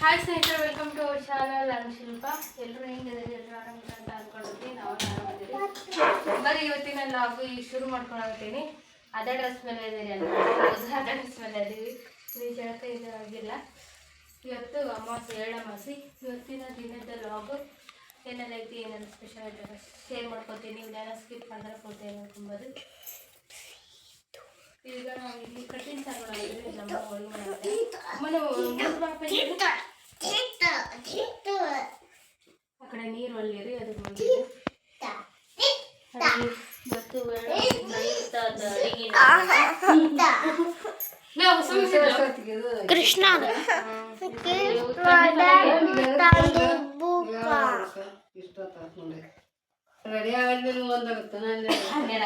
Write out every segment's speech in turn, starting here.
Hi ಸ್ನೇಹಿತರೆ welcome to our channel ನಾನು ಶಿಲ್ಪ ಎಲ್ಲರೂ ಹೆಂಗಿದ್ದಾರೆ ಎಲ್ಲರೂ ಆರಾಮಿದ್ದಾರೆ ಅಂತ ಅಂದ್ಕೊಂಡಿದ್ದೀನಿ ನಾವು ಆರಾಮಿದ್ದೀವಿ. ಬರೀ ಇವತ್ತಿನ ಲಾಗು ಈಗ ಶುರು ಮಾಡ್ಕೊಳತ್ತೀನಿ ಅದೇ ಡ್ರೆಸ್ ಮೇಲೆ ಇದ್ದೀರಿ ಅಂತ. ಅದೇ ಡ್ರೆಸ್ ಮೇಲೆ ಇದ್ದೀವಿ. ನೀವು ಹೇಳಕ್ಕೆ ಇದು ಆಗಿಲ್ಲ ಇವತ್ತು ಅಮಾವಾಸ್ಯೆ ಏಳು ಅಮಾವಾಸ್ಯೆ ಇವತ್ತಿನ ದಿನದ ಲಾಗು ಏನೆಲ್ಲ ಐತಿ ಏನೆಲ್ಲ ಸ್ಪೆಷಲ್ ಐತೆ ಶೇರ್ ಮಾಡ್ಕೊತೀನಿ. ಇದೆಲ್ಲ ಸ್ಕಿಪ್ ಮಾಡಿದ್ರೆ ಕೊಡ್ತೀನಿ ನೋಡ್ಕೊಬೋದು ಈಗ ನಾವು ಇಲ್ಲಿ ಕಟ್ಟಿಂಗ್ ತಗೊಂಡಿದ್ವಿ ನಮ್ಮ ಮೊನ್ನೆ ಆ ಕಡೆ ನೀರು ಒಳ್ಳೆರಿ ಅದಕ್ಕೆ ಬಂದಿದೆ ಅಡಿಗೆ ಮತ್ತು ಕೃಷ್ಣ ರೆಡಿ ಆಗಲಿಲ್ಲ ಒಂದಾಗುತ್ತೆ ಮಮ್ಮಿ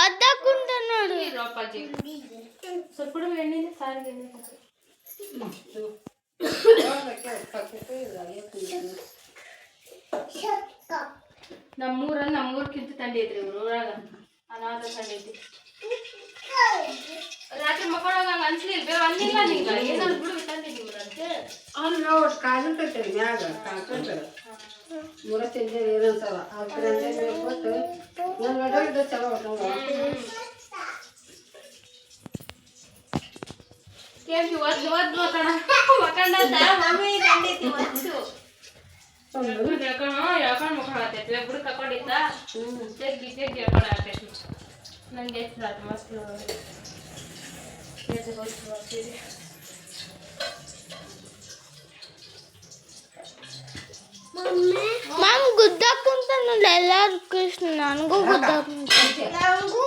ಅದ್ದ ಕುಂತ ನೋಡು ಸ್ವಲ್ಪ ಎಣ್ಣೆ ಸಾರಿಗೆ ಎಣ್ಣೆ ಹಾಕು. ನಮ್ಮೂರ ನಮ್ಮೂರ್ಕಿಂತ ತಂಡಿ ಐತ್ರಿ ಇವ್ರ ಊರಾಗ ಅನಾಥ ತಂಡಿ ಐತಿ ರಾತ್ರಿ ಮಕ್ಕಳಾಗ ಹಂಗ ಅನ್ಸ್ಲಿಲ್ಲ. ಬೇವ ಅಂದಿಲ್ಲ ನಿಂಗ. ಏನಾದ್ರು ಬಿಡು ತಂದಿ ನಿಮ್ದಂತೆ ಅವ್ನು ನಾವು ಕಾಜಲ್ ಕಟ್ಟೇವಿ ಮ್ಯಾಗ. ಕಾಕಂತ ಮೂರ ತಿಂದೆ ಏನಂತಾರ ಅದ್ರ ಕೊಟ್ಟು ನನ್ನ ಗಡ್ಡ ಚಲೋ ಕೇಳ್ತಿ ಒದ್ದು ಒದ್ದು ಮಕ್ಕಳ. ಮಕ್ಕಂಡ ಮಮ್ಮಿ ತಂಡಿ ಐತಿ ಒದ್ದು ಮಕ್ಕಳಾಗ್ತೈತಿ. ಬುಡ ನಂಗೆ ಎಷ್ಟು ರಾತ್ರಿ ಮಸ್ತ್ ಮಾಮ್ ಗುದ್ದ ಕುಂತ ನೋಡ ಎಲ್ಲಾರು ಕೃಷ್ಣ ನನಗೂ ಗುದ್ದ ಕುಂತ ನನಗೂ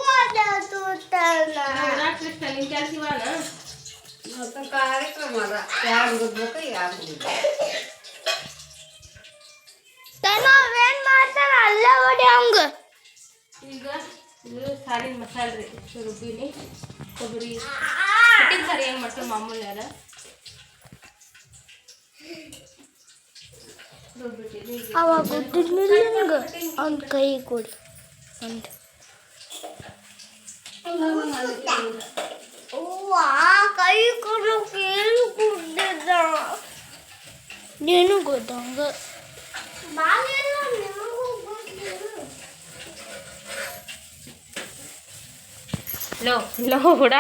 ಕೃಷ್ಣ ನಿನ್ ಕೆಲಸ ಇವಾನ ಮತ್ತು ಕಾರ್ಯಕ್ರಮ ಅದ ಯಾರು ಗುದ್ಬೇಕು ಯಾರು ಗುದ್ಬೇಕು ತನ ಅವೇನ್ ಮಾಡ್ತಾರ ಅಲ್ಲ ಹೊಡಿ ಹಂಗ ಈಗ ಇದು ಸಾರಿನ ಮಸಾಲೆ ರೀ ರುಬ್ಬಿನಿ. ಕೊಬ್ಬರಿ ಕಟ್ಟಿನ ಸಾರಿ ಹೆಂಗೆ ಮಾಡ್ತಾರೆ ಮಾಮೂಲಿ ಅದ. ಅವಾಗ ಅವ್ನ ಕೈ ಕೊಡಿ ಅಂತ ಕೈ ಕೊಡೋಕೆ ಏನು ಗುದ್ದಿದ್ದ ನೀನು ಗುದ್ದಂಗ ಲೋ ಲೋ ಹುಡ.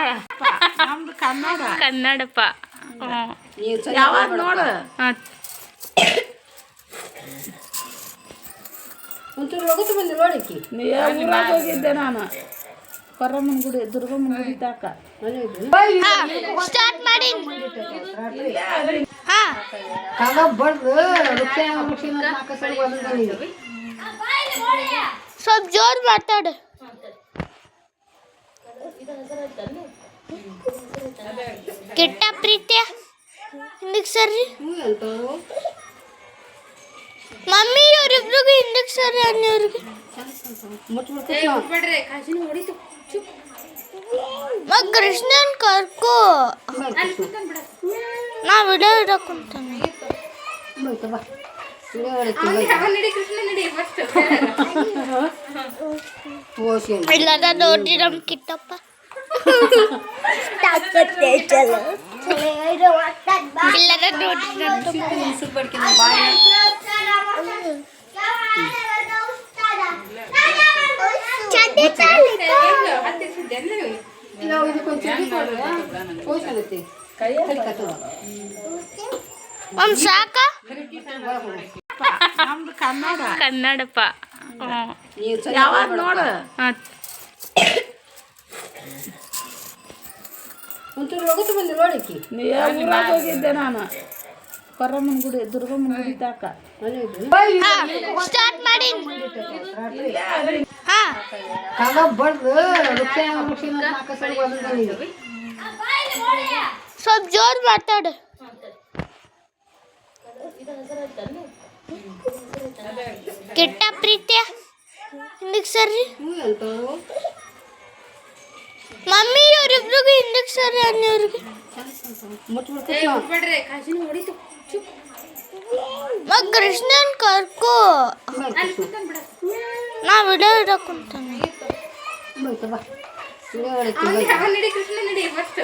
ಕನ್ನಡ. ಕನ್ನಡಪ್ಪ. ಯಾವಾಗ ನೋಡು. ಒಂಚೂರು ಹೋಗುತ್ತೆ ಬಂದು ನೋಡಿಕ್ಕಿ ಊರಾಗ ಹೋಗಿದ್ದೆ ನಾನು? ಕೊರಮ್ಮನ ಗುಡಿ ದುರ್ಗಮ್ಮನ ಗುಡಿ ತಾಕ ಸ್ಟಾರ್ಟ್ ಮಾಡಿ. ಕಾಲ ಬಡ್ದು ಸ್ವಲ್ಪ ಜೋರ್ ಮಾತಾಡು. ಕೆಟ್ಟ ಪ್ರೀತಿಯ ಹಿಂದಕ್ಕೆ ಸರ್ರಿ ಮಮ್ಮಿ ಇವ್ರಿಬ್ರಿಗೂ ಹಿಂದಕ್ಕೆ ಸರ್ರಿ ಅನ್ನೋರಿಗೆ ಮಗ ಕೃಷ್ಣನ್ ಕರ್ಕೋ. ನಾ ವಿಡಿಯೋ ಇಡಕ್ಕಂತಾನೆ ಬೈತ ಬಾ ಇಲ್ಲೇ ನೋಡ್ರಿ ನಮ್ ಕಿಟ್ಟಪ್ಪ ಇಲ್ಲದ ನೋಡ್ರಿ ನಮ್ ನಾವು ಇದಕ್ಕೊಂದು ಚಡ್ಡಿ ಕೊಡ್ರಿ ಓಸಿ ಆಗತ್ತೆ ಕೈ ಕತ್ತವ ಮಮ್ ಸಾಕ ನಮ್ದು ಕನ್ನಡ ಕನ್ನಡಪ್ಪ ಹ್ಞೂ ನೀವು ಸರಿ ಯಾವಾಗ ನೋಡು ಹಾಂ ಒಂಚೂರು ಲಗುತ್ತು ಬಂದು ನೋಡಿಕಿ ಊರಾಗ ಹೋಗಿದ್ದೆ ನಾನು? ಕೊರಮ್ಮನ ಗುಡಿ ದುರ್ಗಮ್ಮನ ಗುಡಿ ತಾಕ ಸ್ಟಾರ್ಟ್ ಮಾಡಿ. ಹಾ. ಕಾಲ ಬಡ್ದು ವೃಕ್ಷ ವೃಕ್ಷ ನಾಲ್ಕು ಸರಿ ಬಂದಿದ್ದೀವಿ ಸ್ವಲ್ಪ ಜೋರ್ ಮಾತಾಡು. ಕೆಟ್ಟ ಪ್ರೀತಿಯ ಹಿಂದಕ್ಕೆ ಸರ್ರಿ? ಹ್ಞೂ ಅಂತವ್ರು ಮಮ್ಮಿ ಇವ್ರಿಬ್ರಿಗೂ ಹಿಂದಕ್ಕೆ ಸರ್ರಿ ಅನ್ನೋರಿಗೆ ಮುಚ್ಬಿಡ್ತೀವಿ ಬಿಡ್ರಿ ಕಾಜಿನ ಹೊಡಿತು ಮಗ ಕೃಷ್ಣನ್ ಕರ್ಕೋ ನಾ ವಿಡಿಯೋ ಇಡಕ್ಕಂತಾನೆ ಬೈತ ಬಾ ಹಿಂಗೆ ಹೊಡಿತೀನಿ ಅವನ್ ನಡಿ ಕೃಷ್ಣ ನಡಿ ಫಸ್ಟ್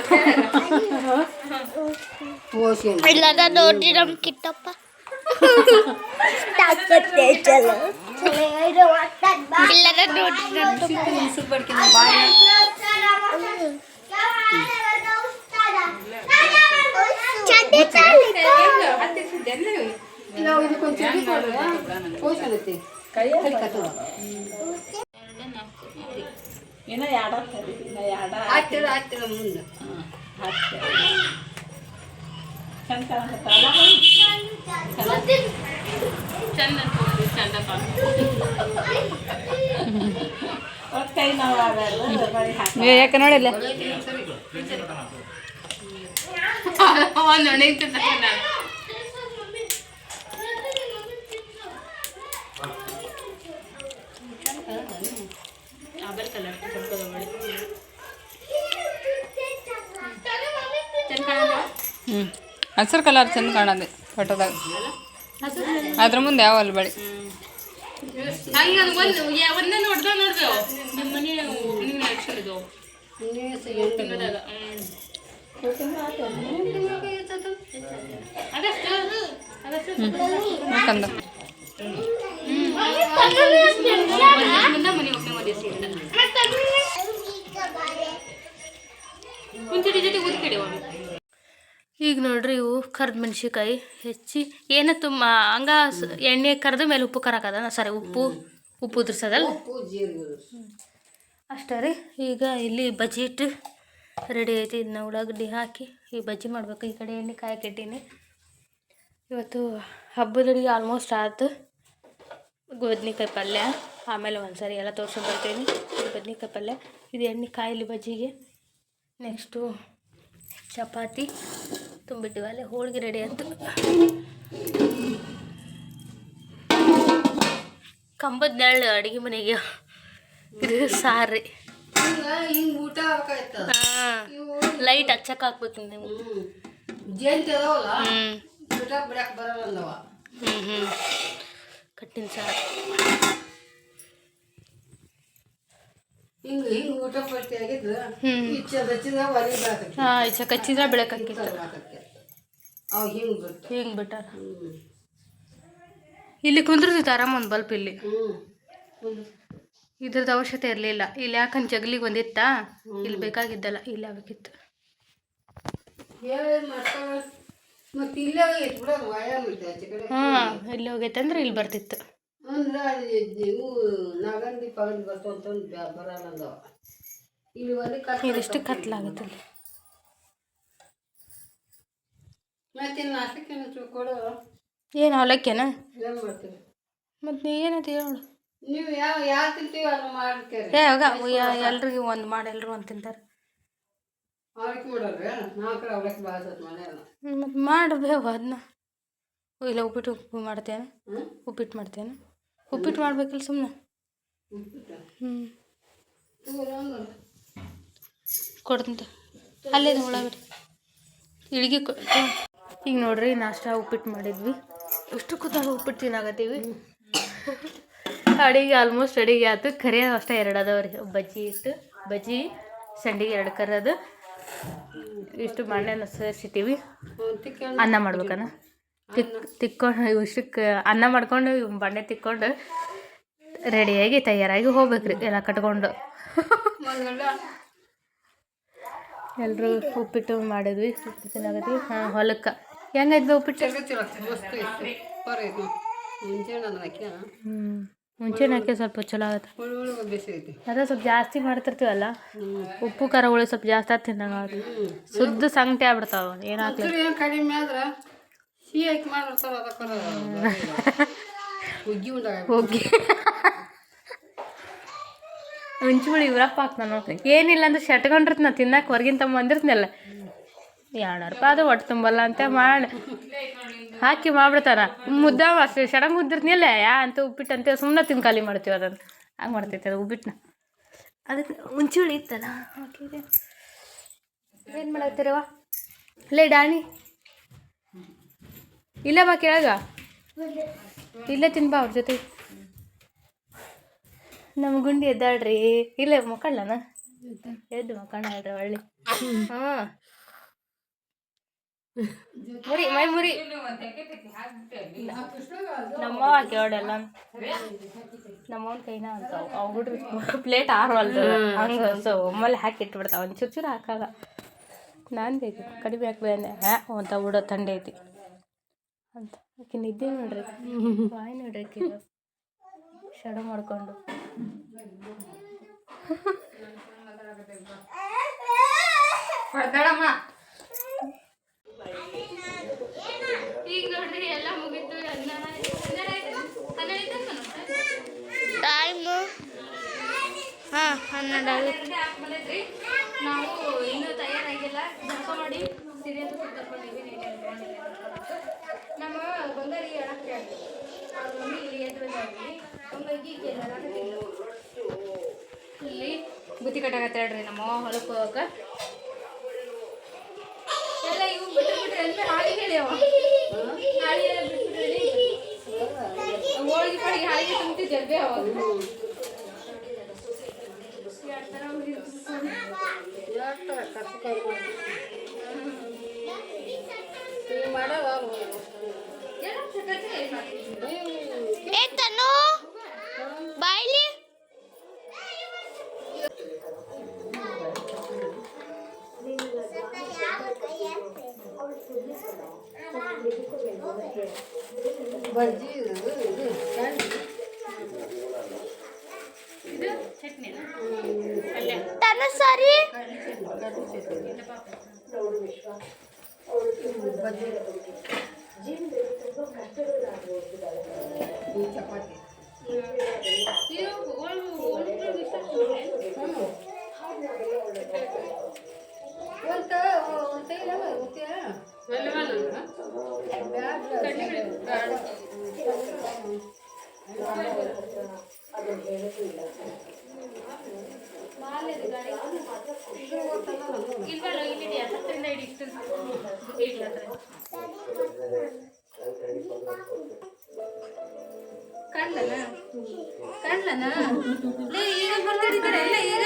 ಓಸಿ ಇಲ್ಲದ ನೋಡಿ ನಮ್ ಕಿಟ್ಟಪ್ಪ ಇಲ್ಲದ ನೋಡಿ ಏನೋ ನಾ ಯಾಡ ಆಗ್ತಿರ ಆಗ್ತಿರ ಮುಂದೆ ಹತ್ತೆ ಚಂದ ಚಂದ ಚಂದ ಕೈ ನೋವು ಆಗಲ್ಲ ಬರೀ ಹಾಕಿ ಯಾಕೆ ನೋಡಿಲ್ಲ ಒಂದು ಒಣಗಿತ್ತು ತಗೊಂಡ ಆಬರ್ ಕಲರ್ ಹ್ಞೂ ಹಸಿರು ಕಲರ್ ಚಂದ ಕಾಣದೆ ಫೋಟೋದಾಗ ಅದ್ರ ಮುಂದೆ ಯಾವ ಅಲ್ಲಿ ಬಳಿ ಹಂಗ ಒಂದು ಒಂದೇ ನೋಡ್ದ ನೋಡ್ದೇವು ನಿಮ್ಮ ಮನೆ ನೀವು ನಡ್ಸಿದ್ದು ನೀವೇ ಸೆಕೆಂಡ್ ತಿನ್ನೋದಾಗ ಅದಷ್ಟು ಅದಷ್ಟು ಯಾಕಂದ ಮುಂದೆ ಮನೆ ಹೋಗ್ತೇವೆ ಮದುವೆ ಸೀರೆ ಕುಂಚಿಡಿ ಜೊತೆ ಊದಿ ಕಡೆ ಈಗ ನೋಡ್ರಿ ಇವು ಕರ್ದ ಮೆಣಸಿಕಾಯಿ ಹೆಚ್ಚಿ ಏನ ತುಂಬ ಹಂಗ ಸ- ಎಣ್ಣೆ ಕರೆದ ಮೇಲೆ ಉಪ್ಪು ಕರಕದ ಸರಿ ಉಪ್ಪು ಉಪ್ಪು ಉದ್ರಸದಲ್ಲ? ಅಷ್ಟೇ ರೀ. ಈಗ ಇಲ್ಲಿ ಬಜ್ಜಿ ಇಟ್ಟು ರೆಡಿ ಐತಿ. ಇದನ್ನ ಉಳ್ಳಾಗಡ್ಡಿ ಹಾಕಿ ಈ ಬಜ್ಜಿ ಮಾಡಬೇಕು. ಈ ಕಡೆ ಎಣ್ಣೆ ಕಾಯಕ್ಕೆ ಇಟ್ಟೀನಿ. ಇವತ್ತು ಹಬ್ಬದ ಅಡುಗೆ ಆಲ್ಮೋಸ್ಟ್ ಆಯ್ತು ಬದ್ನಿಕಾಯಿ ಪಲ್ಯ. ಆಮೇಲೆ ಒಂದ್ಸರಿ ಎಲ್ಲ ತೋರ್ಸ್ಕೊಂಡು ಬರ್ತೀನಿ. ಬದ್ನಿಕಾಯಿ ಪಲ್ಯ. ಇದು ಎಣ್ಣೆ ಕಾಯಿಲಿ ಬಜ್ಜಿಗೆ. ನೆಕ್ಸ್ಟು ಚಪಾತಿ. ತುಂಬಿಟ್ಟಿವಲ್ಲೇ ಹೋಳಿಗೆ ರೆಡಿ ಆಯ್ತು. ಕಂಬದ ನೆರಳು ಅಡುಗೆ ಮನೆಗೆ. ಇದು ಸಾರಿ ಲೈಟ್ ಹಚ್ಚಕ್ ಹಾಕ್ಬೇಕು ನೀವು ಹ್ಞೂ ಕಟ್ಟಿನ ಸಾರು. ಹಿಂಗ ಹಿಂಗ ಊಟ ಪಟ್ಟಿ ಹಾಂ ಕಚ್ಚಿದ್ರೆ ಅವ್ ಹಿಂಗ್ ಬಿಟ್ಟು. ಹಿಂಗೆ ಬಿಟ್ಟಾರ ಹ್ಮ್. ಇಲ್ಲಿ ಕುಂದ್ರದಿತ್ತು ಆರಾಮ ಒಂದು ಬಲ್ಪ್ ಇಲ್ಲಿ. ಇದ್ರದ್ದು ಅವಶ್ಯಕತೆ ಇರಲಿಲ್ಲ. ಇಲ್ಲಿ ಯಾಕಂದ್ರೆ ಜಗ್ಲಿಗೆ ಒಂದಿತ್ತಾ? ಇಲ್ಲಿ ಬೇಕಾಗಿದ್ದಲ್ಲ ಇಲ್ಲಿ ಆಗಬೇಕಿತ್ತು. ಹಾ ಇಲ್ಲೇ ಇಟ್ಬಿಡೋದು ವ್ಯಾಯಾಮ ಐತೆ ಆಚೆ ಕಡೆ. ಹಾಂ ಇಲ್ಲಿ ಹೋಗೈತೆ ಅಂದ್ರೆ ಇಲ್ಲಿ ಬರ್ತಿತ್ತು. ಇದಿಷ್ಟು ಕತ್ಲಾಗುತ್ತೆ ಏನು ಅವಲಕ್ಕಿನ ಮತ್ತೆ ಏನಂತ ಮತ್ತು ನೀ ಏನೈತಿ ಹೇಳು. ನೀವು ಯಾವ ಯಾವ ತಿಂತೀವಿ ಅದನ್ನ ಮಾಡ್ತೀರಿ ಏ ಹೋಗ ಎಲ್ರಿಗೂ ಒಂದು ಮಾಡಿ ಎಲ್ರು ಒಂದು ತಿಂತಾರೆ. ಅವಲಕ್ಕಿ ಮಾಡೋರಿ ನಾಲ್ಕರ ಅವಲಕ್ಕಿ ಬಾಳ್ಸತ್ ಮನೆಯಲ್ಲ. ಮತ್ತು ಮಾಡಬೇಕು ಅದನ್ನ ಇಲ್ಲ ಉಪ್ಪಿಟ್ಟು ಉಪ್ಪು ಮಾಡ್ತೇನೆ. ಉಪ್ಪಿಟ್ಟು ಮಾಡ್ತೇನೆ. ಉಪ್ಪಿಟ್ಟು ಮಾಡ್ಬೇಕಲ್ಲ ಸುಮ್ಮನೆ ಹ್ಞೂ ಕೊಡ್ತಂತೆ. ಅಲ್ಲೇ ಒಳಗಡೆ ಇಳಿಗೆ ಕೊ ಈಗ ನೋಡ್ರಿ ನಾಷ್ಟ ಉಪ್ಪಿಟ್ಟು ಮಾಡಿದ್ವಿ. ಎಷ್ಟು ಕೂತಾಗ ಉಪ್ಪಿಟ್ಟು ತಿನ್ನಾಗತ್ತೀವಿ ಅಡಿಗೆ ಆಲ್ಮೋಸ್ಟ್ ಅಡಿಗೆ ಆಯ್ತು. ಕರಿ ಅಷ್ಟೇ ಎರಡು ಅದಾವ್ರಿ ಬಜ್ಜಿ ಇಟ್ಟು ಬಜ್ಜಿ ಸಂಡಿಗೆ ಎರಡು ಕರದು ಇಷ್ಟು ಮಣ್ಣೆನ ಸೇರಿಸಿಟ್ಟಿವಿ. ಅನ್ನ ಮಾಡ್ಬೇಕನ್ನ ತಿಕ್ ತಿಕ್ಕೊಂಡು ಇಷ್ಟಕ್ಕೆ ಅನ್ನ ಮಾಡ್ಕೊಂಡು ಬಂಡೆ ತಿಕ್ಕೊಂಡು ರೆಡಿಯಾಗಿ ತಯಾರಾಗಿ ಹೋಗ್ಬೇಕ್ರಿ. ಎಲ್ಲ ಕಟ್ಕೊಂಡು. ಎಲ್ಲರೂ ಉಪ್ಪಿಟ್ಟು ಮಾಡಿದ್ವಿ. ಉಪ್ಪಿಟ್ಟು ತಿನ್ನಾಗತ್ತಿ ಹಾಂ ಹೊಲಕ್ಕೆ. ಹೆಂಗೈತೆ ಉಪ್ಪಿಟ್ಟು? ಹ್ಞೂ ಮುಂಚೆ ಹಾಕಿ ಸ್ವಲ್ಪ ಚಲೋ ಆಗುತ್ತೆ. ಹುಳು ಹುಳು ಅದೇ ಸ್ವಲ್ಪ ಜಾಸ್ತಿ ಮಾಡ್ತಿರ್ತೀವಲ್ಲ? ಉಪ್ಪು ಖಾರ ಹುಳಿ ಸ್ವಲ್ಪ ಜಾಸ್ತಿ ಆಗಿ ತಿನ್ನಂಗೆ ಆಗುತ್ತೆ. ಶುದ್ಧ ಸಂಗಟಿ ಆಗ್ಬಿಡ್ತಾವ ಏನಾಗ್ಲಿ ಒಂಚೂರು ಏನು ಕಡಿಮೆ ಆದ್ರೆ ಸಿಹಿ ಹಾಕಿ ಮಾಡಿರ್ತಾರ ಹುಗ್ಗಿ ಮುಂಚುಳಿ ಇವ್ರಪ್ಪ ಹಾಕ್ತಾನ ಏನಿಲ್ಲ ಅಂದ್ರೆ ಶಟ್ಕೊಂಡಿರ್ತ ನಾ ತಿನ್ನಕ್ಕೆ ಹೊರಗಿಂತ ಬಂದಿರ್ತೀನಲ್ಲ ಎರಡು ರೂಪಾಯಿ ಅದು ಒಟ್ಟು ತುಂಬಲ್ಲ ಅಂತ ಮಾಡಿ ಹಾಕಿ ಮಾಡ್ಬಿಡ್ತಾರ. ಮುದ್ದ ಅಷ್ಟು ಶಡಂಗ್ ಮುದ್ದಿರ್ತೀನಿಲ್ಲ ಯಾ ಅಂತ ಉಪ್ಪಿಟ್ಟು ಅಂತ ಸುಮ್ಮನೆ ತಿಂದು ಖಾಲಿ ಮಾಡ್ತೀವಿ ಅದನ್ನು. ಹಂಗೆ ಮಾಡ್ತೈತೆ ಅದು ಉಪ್ಪಿಟ್ಟನ್ನ ಅದಕ್ಕೆ ಹುಂಚುಳಿ ಇತ್ತಲ್ಲ? ಹಾಕಿದೆ ಏನು ಮಾಡತ್ತೀರವ ಲೇ ಡಾಣಿ. ಇಲ್ಲ ಬಾ ಕೆಳಗ. ಇಲ್ಲೇ ತಿನ್ಬಾ ಅವ್ರ ಜೊತೆ. ನಮ್ಮ ಗುಂಡಿ ಎದ್ದಾಳ್ರಿ. ಇಲ್ಲೇ ಮಕ್ಕಳನ ಎದ್ದು ಮಕ್ಕಳ ಹೇಳ್ರಿ ಒಳ್ಳೆ ಹಾ ಮುರಿ ಮೈ ಮುರಿ. ನಮ್ಮ ಕೇಳಲ್ಲ ನಮ್ಮವನ್ ಕೈನ ಅಂತ ಅವ್ ಹುಡ್ರಿ ಪ್ಲೇಟ್ ಆರ್ವಲ್ದು. ಹಂಗ ಸೊ ಒಮ್ಮಲ್ಲಿ ಹಾಕಿ ಇಟ್ಬಿಡ್ತಾವ. ಒಂದು ಚೂರು ಚೂರು ಹಾಕಲ್ಲ ನಾನು ಬೇಕು ಕಡಿಮೆ ಹಾಕ್ಬೇಕು ಅಂದೆ. ಹ್ಯಾ ಅಂತ ಬಿಡೋ ತಂಡೆ ಐತಿ. ಅಂತ. ಆಕೆ ನಿದ್ದೆ ನೋಡ್ರಿ. ಬಾಯಿ ನೋಡ್ರಿ ಆಕಿ. ಶಡ ಮಾಡ್ಕೊಂಡು. ಹೊಡ್ದಾಳಮ್ಮ ಈಗ ನೋಡ್ರಿ ಎಲ್ಲ ಮುಗಿತು ಟೈಮು ಹಾಂ ಹನ್ನೆರಡು ಆಗುತ್ತೆ ನಾವು ಇನ್ನೂ ತಯಾರಾಗಿಲ್ಲ. ಜಪ ಮಾಡಿ ಸೀರೆ ಅಂತ ನಮ್ಮ ಬಂಗಾರಿ ಹೇಳಕ್ಕೆ ಅವ್ರ ಮಮ್ಮಿ ಇಲ್ಲಿ ಹಂಗಾಗಿ ಕೇಳಾಕತ್ತಿಲ್ಲ ಇಲ್ಲಿ. ಬುತ್ತಿ ಕಟ್ಟಾಕತ್ತ ಹೇಳ್ರಿ ನಮ್ಮ ಹೊಲಕ್ಕೆ ಹೋಗಕ್ಕ. ಬಿಟ್ಟು ಬಿಟ್ರೆ ಅಂತ ಹಾಳಿ ಹೇಳ್ಯಾವ ಹಾಳಿ. ಬಿಟ್ಬಿಟ್ರಿ ಹೋಳಿಗೆ ಪಡಿಗೆ ಹಾಳಿಗೆ ತುಂಬಿಟ್ಟು ಜಬ್ಬೆ ಅವಾಗ. ಎರಡ್ ಥರ ಉರಿ ತುಂಬ್ಕೊಂಡು. ಏನೋ ಚಟಚೆ ಇಲ್ಲ. ಏ ತನು! ಬಜ್ಜಿ ಇದು ಇದು ಚಟ್ನಿ. ಇದು ಚಟ್ನಿ ಪಲ್ಯ ತನು ಸರಿ ಈ ಚಪಾತಿ ಇದು ಒಳ್ಳೆ ಒಳ್ಳೆ ಇಷ್ಟ ಒಂತ ಒಂತ ಇಲ್ಲ ಒಂತ ಇಲ್ವಲ್ಲ ಇಲ್ಲಿ ಹತ್ತರಿಂದ ಇಡಿ ಇಷ್ಟು ಇಡ್ಲಿ ಹತ್ರ ಕಂಡ್ಲನ ಕಂಡ್ಲನ ಲೇ ಈಗ ಬರ್ತಿರ್ತಾರೆ ಎಲ್ಲ ಈಗ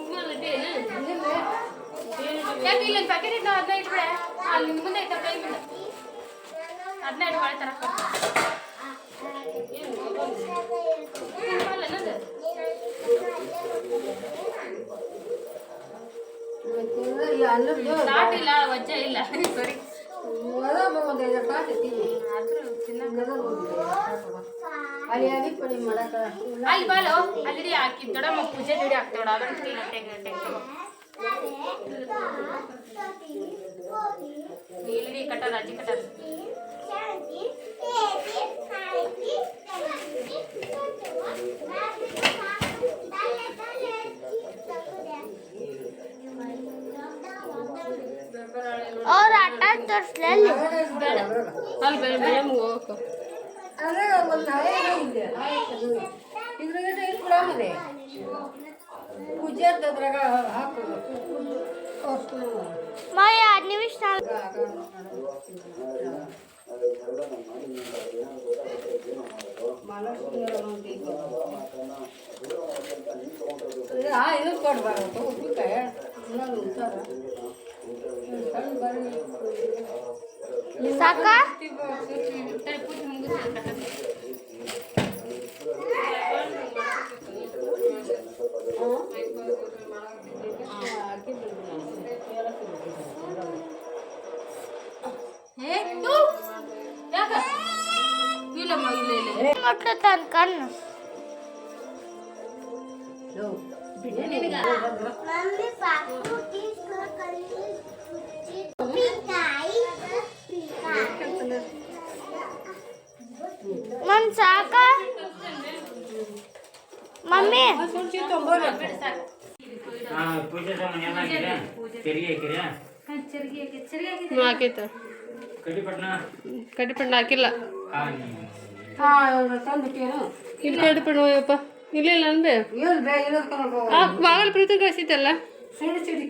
ಇಲ್ಲೊಂದು ಪ್ಯಾಕೆಟ್ ಇಟ್ಟು ಅದನ್ನ ಇಟ್ಬಿಡೆ ಅಲ್ಲಿ ನಿನ್ ಮುಂದೆ ಇಟ್ಟ ಕೈ ಮುಂದೆ ಅದನ್ನ ಇಟ್ಕೊಳ್ಳೆ ತರ ಈ ಅನ್ನದ್ದು ಲಾಟ್ ಇಲ್ಲ ವಜ್ಜೆ ಇಲ್ಲ ಸರಿ ಮೊದ ಒಂದು ಐದು ಪಾಟ್ ತಿನ್ನಿ ಆದ್ರೂ ತಿನ್ನಕ್ಕೆ ಅಲ್ಲಿ ಅಡಿ ಪಡಿ ಮಾಡಕ ಅಲ್ಲಿ ಬಾಲು ಅಲ್ಲಿ ಹಾಕಿ ದೊಡ್ಡಮ್ಮ ಪೂಜೆ ದುಡಿ ಹಾಕ್ತೇವಡ ಅದನ್ನ ಕ್ಲೀನ್ ಟೆಂಗ್ ಟೆಂಗ್ ಇಲ್ಲಿ ಕಟ್ಟಾರ ಅಜ್ಜಿ ಕಟ್ಟಾರ ಅವ್ರ ಆಟ ತೋರಿಸ್ಲಿ ಅಲ್ಲಿ ಅಲ್ಲಿ ಬೆಳೆ ಬೆಳೆ ಹೋಗಕ್ಕೆ ಅದೇ ಒಂದು ಹಳೆ ಇದೆ ಇದ್ರಾಗ ಇಟ್ಬಿಡಾಮದೆ ಪೂಜೆ ಅದ್ರಾಗ ಹಾಕೋದು ಅಷ್ಟು ಮಾ ಎರಡು ನಿಮಿಷ ಸಾಕು. ಹಾ ಇದು ಕೊಡ್ಬಾರ್ದು ಉಪ್ಪಿನಕಾಯಿ ಇನ್ನೊಂದು ಉಂಟಾರ ಸಣ್ಣ ಬರೀ ಸಾಕ ಸರಿ ಪೂಜೆ ಮುಗಿಸ್ತಾರೆ ಏ ತೂ ಯಾಕ ಹಾಕಿದ್ರೆ ಸಾಕ? ಮಮ್ಮಿ? ಕಡಿಪಣ್ಣ ಹಾಕಿಲ್ಲ. ಇಲ್ಲಿ ಕಡಿಪಣ್ಣ ಹೋಯಪ್ಪ. ಇಲ್ಲ ಇಲ್ಲ. ಆ ಬಾಗಲ ಪ್ರೀತಿ ಕಳಿಸಿದ್ದಲ್ಲ? ಸಿಡಿ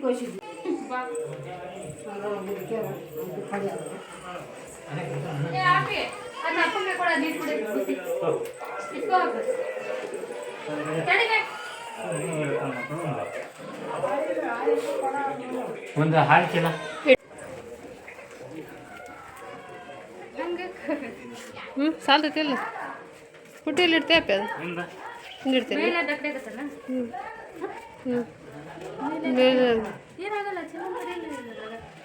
ಸಿಡಿ ಕೋಸಿದ್ವಿ ಏ ಆಪಿ ಅದ್ನ ಅಪ್ಪಂಗೆ ಕೊಡ ನೀರು ಕುಡಿ ಬಿಸಿ ಇಸ್ಕೋ ಹಾಕು. ತಡಿಗೆ ಒಂದು ಹಾಲು ಚೆಲ್ಲ ಹಂಗೆ ಹ್ಞೂ ಸಾಲ್ತೈತಿಲ್ಲ ಪುಟ್ಟಿಯಲ್ಲಿ ಇಡ್ತೇಪ ಅದು? ಹಿಂಗೆ ಹಿಂಗಿಡ್ತೀನಿ ಮೇಲೆ ದಕ್ಕಡೆ ಆಗತ್ತಲ್ಲ ಹ್ಞೂ ಮೇಲೆ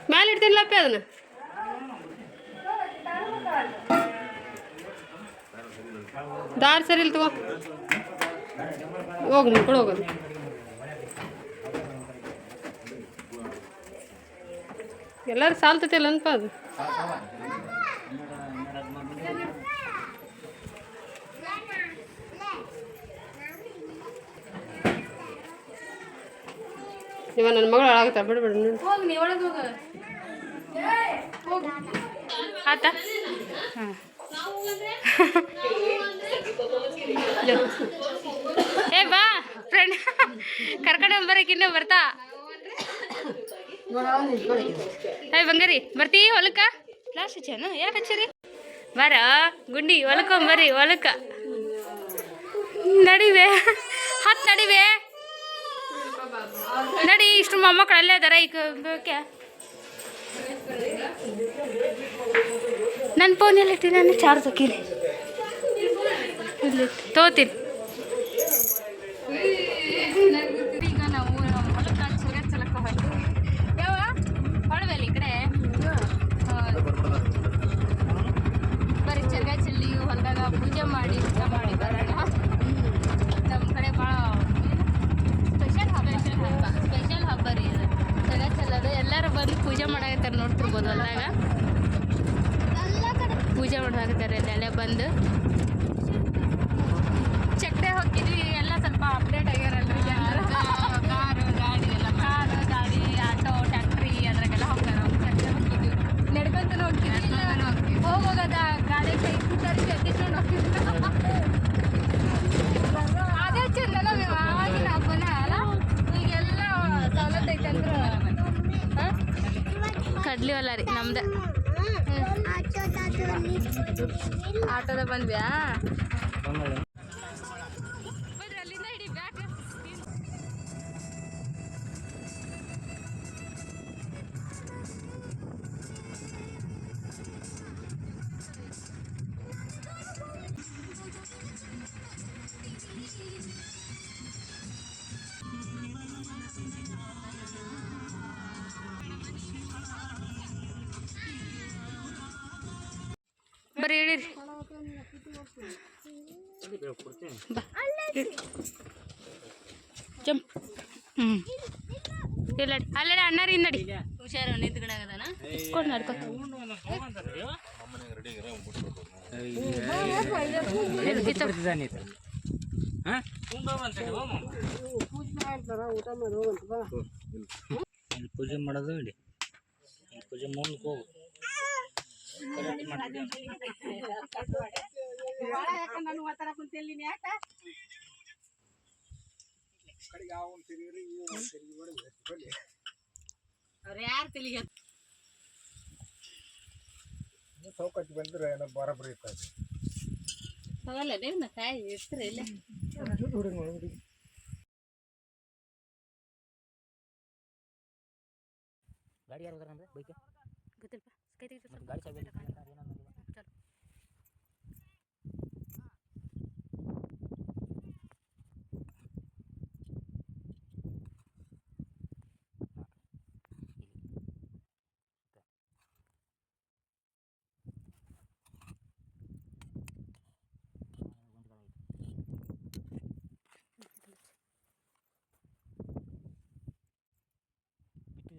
ಮ್ಯಾಲೆ ಇಡ್ತೀನಿಲ್ಲ ಅಪ್ಪೆ ಅದನ್ನ? ದಾರಿ ಸರಿ ಇಲ್ಲ ತಗೋ. ಹೋಗಿ ನೀವು ಕೊಡು ಹೋಗೋದು ಎಲ್ಲರೂ ಸಾಲ್ತೈತಿಲ್ಲ ಅನ್ಪ ಅದು. ಇವ ನನ್ನ ಮಗಳು ಹಾಳಾಗುತ್ತಾ? ಬಿಡ್ಬೇಡ ಆತ. ಹಾಂ. ಏ ಬಾ ಫ್ರೆಂಡ್ ಕರ್ಕೊಂಡು ಬರಕ್ಕೆ ಇನ್ನೂ ಬರ್ತಾ? ಏ ಬಂಗಾರಿ ಬರ್ತೀ ಹೊಲಕ್ಕ? ಕ್ಲಾಸ್ ಹಚ್ಚೇನು? ಯಾಕೆ ಹಚ್ಚಿರಿ? ಬರ ಗುಂಡಿ ಹೊಲಕ್ಕೊಂಬರ್ರಿ ಹೊಲಕ್ಕ. ನಡಿವೆ ಹತ್ತು ನಡಿವೆ. ನಡಿ ಇಷ್ಟು ಮೊಮ್ಮಕ್ಕಳು ಅಲ್ಲೇ ಅದಾರ ಈಗ ಓಕೆ ನನ್ನ ಫೋನಲ್ಲಿ ಇಟ್ಟು ನಾನು ಚಾರ್ಜ್ ಹಾಕಿನಿ ತೋತೀನಿ ಈಗ ನಾವು ಹೊಲಕ್ಕೆ ಚುರ ಚಲಕ ಹೊರಟಿವಿ ಯಾವ ಹೊಳವೆಲ್ಲ ಈ ಕಡೆ ಬರೀ ಚರ್ಗ ಹೊಲದಾಗ ಪೂಜೆ ಮಾಡಿ ಮಾಡಿ ನಮ್ಮ ಕಡೆ ಭಾಳ ಸ್ಪೆಷಲ್ ಹಬ್ಬ. ಸ್ಪೆಷಲ್ ಹಬ್ಬ. ಸ್ಪೆಷಲ್ ಹಬ್ಬ ರೀ ಇದು ಎಲ್ಲರೂ ಬಂದು ಪೂಜೆ ಮಾಡಾಕತ್ತಾರೆ ನೋಡ್ತಿರ್ಬೋದು ಹೊಲದಾಗ. ಪೂಜೆ ಮಾಡಾಕತ್ತಾರೆ ಅಲ್ಲೆಲ್ಲ ಬಂದು ಚಕ್ಡೆ ಹೋಗಿದ್ವಿ ಎಲ್ಲ ಸ್ವಲ್ಪ ಅಪ್ಡೇಟ್ ಆಗ್ಯಾರಲ್ರಿ ಜನರು ಕಾರು ಗಾಡಿ ಎಲ್ಲ ಕಾರು ಗಾಡಿ ಆಟೋ ಟ್ಯಾಕ್ಟ್ರಿ ಅದ್ರಾಗೆಲ್ಲ ಹೋಗ್ತಾರೆ ಚಕ್ಡೆ ಹೋಗಿದ್ವಿ ನಡ್ಕೊಂತ ಹೋಗ್ತೀವಿ ಹೋಗೋದ ಗಾಡಿ ಕೈ ಕೂತಾರಿ ಎತ್ತಿಸ್ಕೊಂಡು ಹೋಗ್ತಿದ್ವಿ ಅದೇ ಚಂದಲ್ಲ ನೀವು ಆವಾಗಿನ ಹಬ್ಬನ ಅಲ್ಲ ಈಗೆಲ್ಲ ಸವಲತ್ತು ಐತೆ ಅಂದ್ರೆ ಕಡ್ಲಿ ಹೊಲ ರೀ ನಮ್ದು. ಆಟೋದಾಗ ಬಂದ್ವ್ಯಾ ಬರ್ರಿ ಹಿಡಿ. ಜಂಪ್ ಹ್ಞೂ ಇಲ್ಲ ಅಲ್ಲಡಿ ಅಣ್ಣಾರಿ ನಡಿ ಹುಷಾರು ನಿಂತ್ಕೊಂಡಾಗದಾನ ಕೊಂಡು ನಡ್ಕೊತ ಹಾಂ ಇಲ್ಲಿ ಪೂಜೆ ಮಾಡೋದು ಹೇಳಿ. ಇಲ್ಲಿ ಪೂಜೆ ಮುಂದಕ್ಕೆ ಹೋಗು. ಹೋಗಲ್ಲ ದೇವ್ನ ಕಾಯಿ ಇರ್ತೀರ ಇಲ್ಲ ಗಾಡಿ ಯಾರು ಹೋದಾರ ಅಂದ್ರೆ ಬೈಕ್? ಗೊತ್ತಿಲ್ಪ ಕೈ ತೆಗ್ದು ಮತ್ತೆ ಗಾಡಿ ಚಾವಿ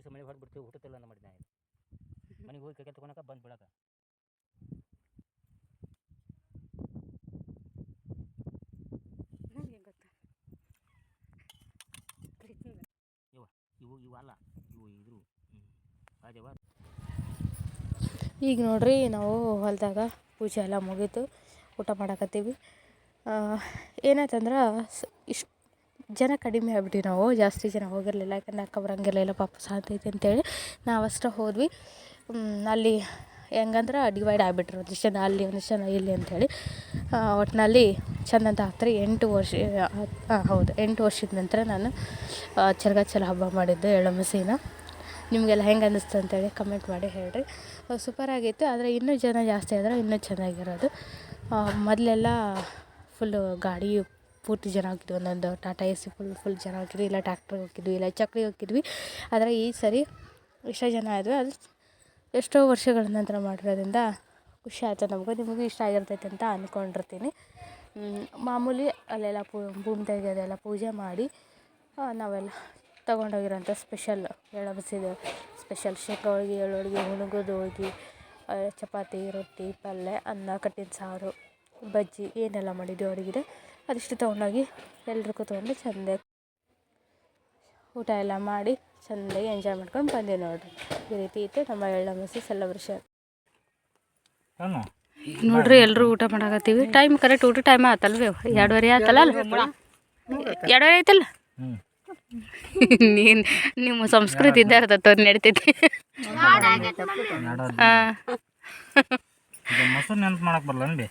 ದಿವಸ ಮಳೆ ಹೊರಗೆ ಬಿಡ್ತೀವಿ ಹುಟ್ಟುತ್ತಿಲ್ಲ ಅಂತ ಮಾಡಿದ್ದೆ ನಾನು ಮನೆಗೆ ಹೋಗಿ ಕೈಗೆ ತೊಗೊಳಕ ಬಂದು ಬಿಡಕ. ಇವು ಇವು ಅಲ್ಲ ಇವು ಇದ್ರು ಈಗ ನೋಡ್ರಿ ನಾವು ಹೊಲದಾಗ ಪೂಜೆ ಎಲ್ಲ ಮುಗೀತು ಊಟ ಮಾಡಕತ್ತೀವಿ. ಏನಾಯ್ತಂದ್ರೆ ಇಷ್ಟು ಜನ ಕಡಿಮೆ ಆಗ್ಬಿಟ್ಟು ನಾವು, ಜಾಸ್ತಿ ಜನ ಹೋಗಿರಲಿಲ್ಲ, ಯಾಕಂದ್ರೆ ಅಕ್ಕ ಬರಂಗಿರಲಿಲ್ಲ ಪಾಪ ಸಾಧ್ಯ ಐತೆ ಅಂತೇಳಿ ನಾವಷ್ಟೇ ಹೋದ್ವಿ. ಅಲ್ಲಿ ಹೆಂಗಂದ್ರೆ ಡಿವೈಡ್ ಆಗಿಬಿಟ್ರು ಒಂದಿಷ್ಟು ಜನ ಅಲ್ಲಿ ಒಂದಿಷ್ಟು ಜನ ಇಲ್ಲಿ ಅಂಥೇಳಿ ಒಟ್ಟಿನಲ್ಲಿ ಚಂದ ಅಂತ ಆಗ್ತಾರೆ ಎಂಟು ವರ್ಷ ಹೌದು, ಎಂಟು ವರ್ಷದ ನಂತರ ನಾನು ಚರಗಾಚಲ ಹಬ್ಬ ಮಾಡಿದ್ದೆ ಎಳ್ಳಮಸಿನ ನಿಮಗೆಲ್ಲ ಹೆಂಗೆ ಅನ್ನಿಸ್ತು ಅಂತೇಳಿ ಕಮೆಂಟ್ ಮಾಡಿ ಹೇಳ್ರಿ. ಸೂಪರ್ ಆಗಿತ್ತು, ಆದರೆ ಇನ್ನೂ ಜನ ಜಾಸ್ತಿ ಆದ್ರೆ ಇನ್ನೂ ಚೆನ್ನಾಗಿರೋದು. ಮೊದಲೆಲ್ಲ ಫುಲ್ಲು ಗಾಡಿ ಪೂರ್ತಿ ಜನ ಹೋಗಿದ್ವಿ. ಒಂದೊಂದು Tata A C full full ಜನ ಹೋಗಿದ್ವಿ. ಇಲ್ಲ ಟ್ಯಾಕ್ಟ್ರಿಗೆ ಹೋಗಿದ್ವಿ, ಇಲ್ಲ ಚಕ್ರಿಗೆ ಹೋಗಿದ್ವಿ. ಆದರೆ ಈ ಸರಿ ಎಷ್ಟೋ ಜನ ಆದ್ವಿ. ಅದು ಎಷ್ಟೋ ವರ್ಷಗಳ ನಂತರ ಮಾಡಿರೋದ್ರಿಂದ ಖುಷಿ ಆಯ್ತು. ನಮಗೂ ನಿಮಗೂ ಇಷ್ಟ ಆಗಿರ್ತೈತೆ ಅಂತ ಅಂದ್ಕೊಂಡಿರ್ತೀನಿ ಮಾಮೂಲಿ ಅಲ್ಲೆಲ್ಲ ಪೂ ಭೂಮಿ ತೆಗೆಯೋದೆಲ್ಲ ಪೂಜೆ ಮಾಡಿ ನಾವೆಲ್ಲ ತೊಗೊಂಡೋಗಿರೋಂಥ ಸ್ಪೆಷಲ್ ಎಳ್ಳಬಸಿದು ಸ್ಪೆಷಲ್ ಶೇಂಗಾ ಹೋಳ್ಗೆ, ಎಳ್ಳು ಹೋಳ್ಗೆ ಹುಣಗೋದು ಹೋಳ್ಗೆ ಚಪಾತಿ, ರೊಟ್ಟಿ ಪಲ್ಯ ಅನ್ನ ಕಟ್ಟಿನ ಸಾರು, ಬಜ್ಜಿ ಏನೆಲ್ಲ ಮಾಡಿದ್ವಿ ಅಡುಗೆ ಅದಿಷ್ಟು ತೊಗೊಂಡೋಗಿ ಎಲ್ರಿಗೂ ತೊಗೊಂಡು ಚೆಂದ ಊಟ ಎಲ್ಲ ಮಾಡಿ ಚೆಂದಾಗಿ ಎಂಜಾಯ್ ಮಾಡ್ಕೊಂಡು ಬಂದೆ ನೋಡ್ರಿ. ಈ ರೀತಿ ಇತ್ತು ನಮ್ಮ ಎಳ್ಳಮಸಿ ಸೆಲೆಬ್ರೇಷನ್ ನೋಡ್ರಿ ಎಲ್ಲರೂ ಊಟ ಮಾಡಕತ್ತೀವಿ. ಟೈಮ್ ಕರೆಕ್ಟ್ ಊಟ ಟೈಮ್ ಆತಲ್ವೇ ಎರಡುವರೆ ಆತಲ್ಲ ಅಲ್ಲ ಎರಡುವರೆ ಆಯ್ತಲ್ಲ? ನೀನು ನಿಮ್ಮ ಸಂಸ್ಕೃತಿ ಇದ್ದ ಇರ್ತೈತೆ ಅದು ನಡಿತೈತಿ. ಹಾಂ ಮೊಸರು ನೆನಪು ಮಾಡಕ್ಕೆ ಬರಲ್ಲ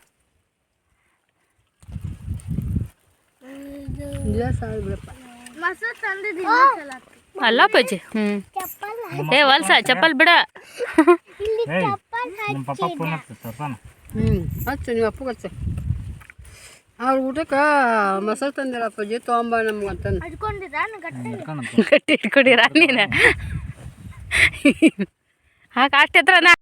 ಅಲ್ಲ ಪಜ್ಜಿ ಹ್ಞೂ ಏ ವಲ್ಸ ಚಪ್ಪಲ್ ಬಿಡ. ಹ್ಞೂ ಹಚ್ಚು ನೀವು ಅಪ್ಪಗೆ ಹಚ್ಚು. ಅವ್ರ ಊಟಕ್ಕೆ ಮೊಸರು ತಂದಿರ ಅಪ್ಪಾಜಿ ತೊಗೊಂಬ ನಮ್ಗೆ ಅಂತಂದು. ಗಟ್ಟಿ ಇಟ್ಕೊಂಡಿರ ನೀನು? ಹಾಕ ಅಷ್ಟೇ ಹತ್ರ ನಾ